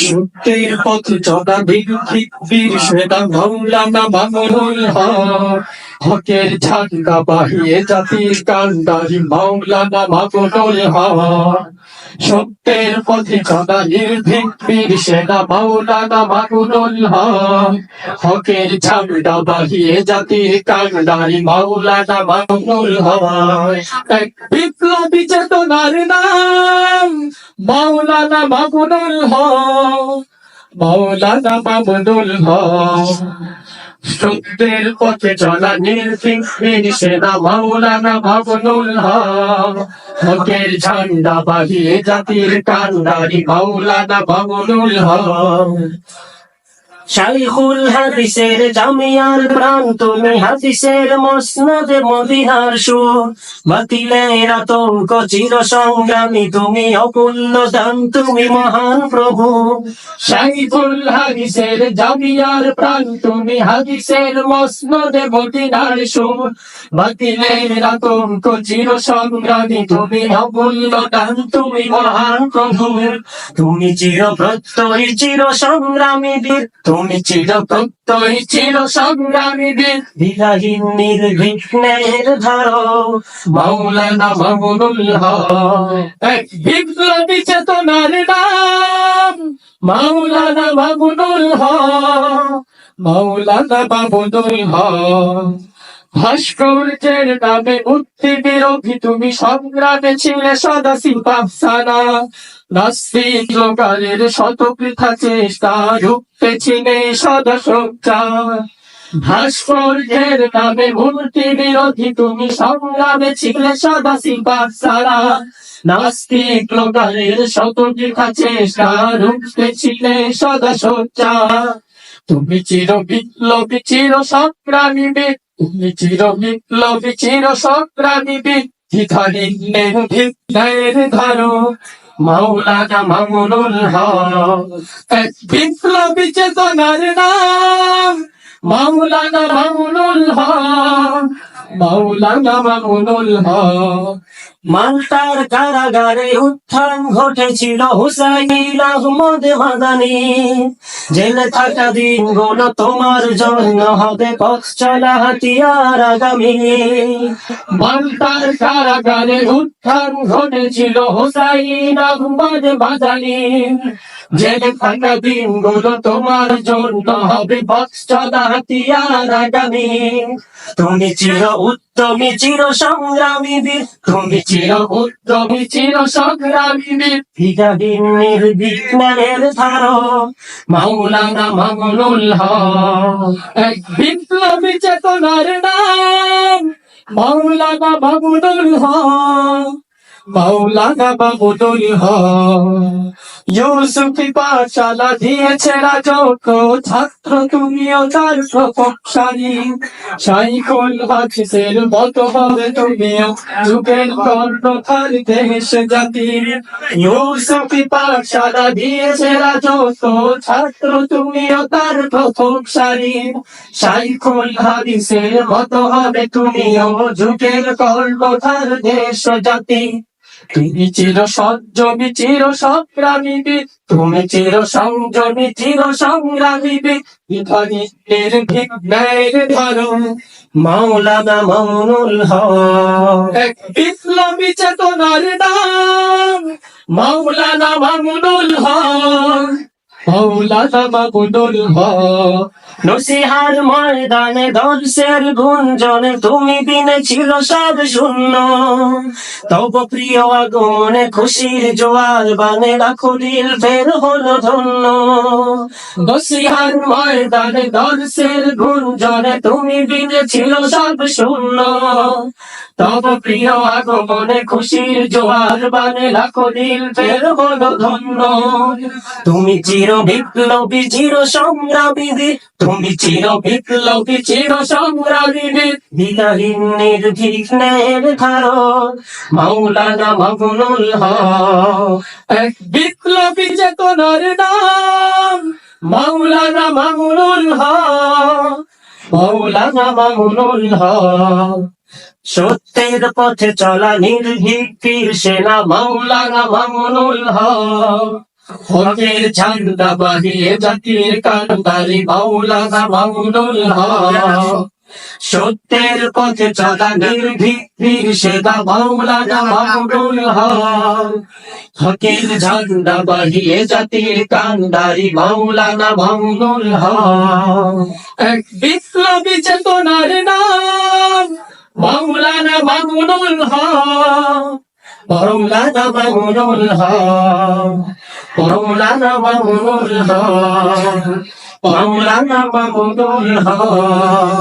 সত্যের পথ চলা ভিক্ষিক বীর সেনা মৌলানা মামুনুল হক হকের ঝান্ডা বাহিয়ে জাতির কান্ডারি মৌলানা মামুনুল হক সত্যের পথে চলা নির্ভীক বীর সেনা মৌলানা মামুনুল হক হকের ঝান্ডা বাহিয়ে জাতির কান্ডারি মৌলানা মামুনুল হক এক বিপ্লবী চেতনার নাম মাওলানা মামুনুল হক মাওলানা মামুনুল হক সত্যের পথে চলা বীর সেনা মাওলানা হক হকের ঝান্ডা বাহিয়ে জাতির কান্ডারি মাওলানা ভাবনুল হক শাইখুল হাদিসের জামিয়ার প্রাণ তুমি হাদিসের মসনদে মদিহার সুর। বাতিলের আতঙ্ক চির সংগ্রামী তুমি অকুল্য দান, তুমি মহান প্রভু। শাইখুল হাদিসের জামিয়ার প্রাণ তুমি হাদিসের মসনদে মদিনার সুর। বাতিলের আতঙ্ক চির সংগ্রামী তুমি অমূল্য দান, তুমি মহান প্রভু। তুমি চির প্রত্যয়ী চির সংগ্রামী বীর। তুমি চির তত্ত্বই চির সংগ্রামীদের বিরাহীন নির্বিঘ্নের ধরো মাওলানা মামুনুল হক এক বিপ্লবী চেতনার নাম, মাওলানা মামুনুল হক মাওলানা মামুনুল হক ভাস্কর্যের নামে মুক্তি বিরোধী তুমি সংগ্রামে ছিলে সদা সিপাফসানা নাস্তিক লোকালের শত পৃথা চেষ্টা, রূপে ছিলে সদা সোচ্চা ভাস্কর্যের নামে মূর্তি বিরোধী তুমি সংগ্রামে ছিলে সদা সিপাফসানা নাস্তিক লোকালের শত পৃথা চেষ্টা, রূপে ছিলে সদা সোচ্চা তুমি চির বিপ্লবী, চির সংগ্রামী তুমি চির বিপ্লবী চির সংগ্রামী দ্বিধাহীনের ভিত্তের ধরো মাওলানা মামুনুল হক এক বিপ্লবী চেতনার নাম, মাওলানা মামুনুল হক, মাওলানা মামুনুল হক। মাল্টার কারাগারে উত্থান ঘটেছিল হুসাইন আহমদ মাদানি জেলে থাকা দিনগুলো তোমার জন্য হবে পথ চলা হাতিয়ার আগামী। মাল্টার কারাগারে উত্থান ঘটেছিল হোসাইন আহমদ বাজানি জেলে থাকা দিনগুলো তোমার জন্য হবে বৎসদা হাতিয়ার আগামী। তুমি চির উত্তমী চির সংগ্রামী বীর, তুমি চির তুমি চির সংগ্রামী বীর। বিঘাহীন নির্বিঘ্নের ধারো মাওলানা মামুনুল এক বিপ্লবী চেতনার নাম, মাওলানা মামুনুল হক। মাওলানা হক। ইউসুফি পাঠশালা দিয়েছে রাজক, ছাত্র তুমিও তার প্রকোপশালী। সাইকুল হাফিসের মতো হবে তুমিও যুগের কর্ণধার দেশ জাতির ইউসুফি পাঠশালা দিয়েছে রাজত ছাত্র তুমিও তার সারি সাইকুল হাদিসের মতো হবে তুমিও যুগের কর্ণধার দেশ জাতি। তুমি চির সজ্জমি চির সংগ্রামী বীর তুমি চির সংযমী চির সংগ্রামী বীর বিধানের ভিগ্নের ধরো মাওলানা মামুনুল হক। বিপ্লবী চেতনার নাম, মাওলানা মামুনুল হক। মাওলানা মামুনুল হক নসিহার ময়দানে দর্শের গুঞ্জনে তুমি দিনে ছিল সব শূন্য। তব প্রিয় আগমনে খুশির জোয়ার বানে রাখো ফের হলো ধন্য। নসিহার ময়দানে দর্শের গুঞ্জনে তুমি বিনে ছিল সব শূন্য। তব প্রিয় আগমনে খুশির জোয়ার বানে দিল ফের হলো ধন্য। তুমি চির বিপ্লবী চির সংগ্রামী বীর, তুমি চির বিপ্লবী চির সংগ্রামী বীর বিদাহীন নির্বিঘ্নের ধারণ মাওলানা মামুনুল হক। বিপ্লবী চেতনার নাম মাওলানা মামুনুল হক। মাওলানা মামুনুল হক। সত্যের পথে চলা নির্ভীক সেনা মাওলানা মামুনুল হক। হকের ঝান্ডা বাহিয়ে জাতির কান্দারি মাওলানা মামুনুল সত্যের পথে চলা নির্ভীক বীর সেদা মামুনুল হক। হকের ঝান্ডা বাহিয়ে জাতির কান্দারি মাওলানা হক। এক বিপ্লবী চেতনার নাম মাওলানা হক। মাওলানা মামুনুল হক বাবুল হক মাওলানা মামুনুল হক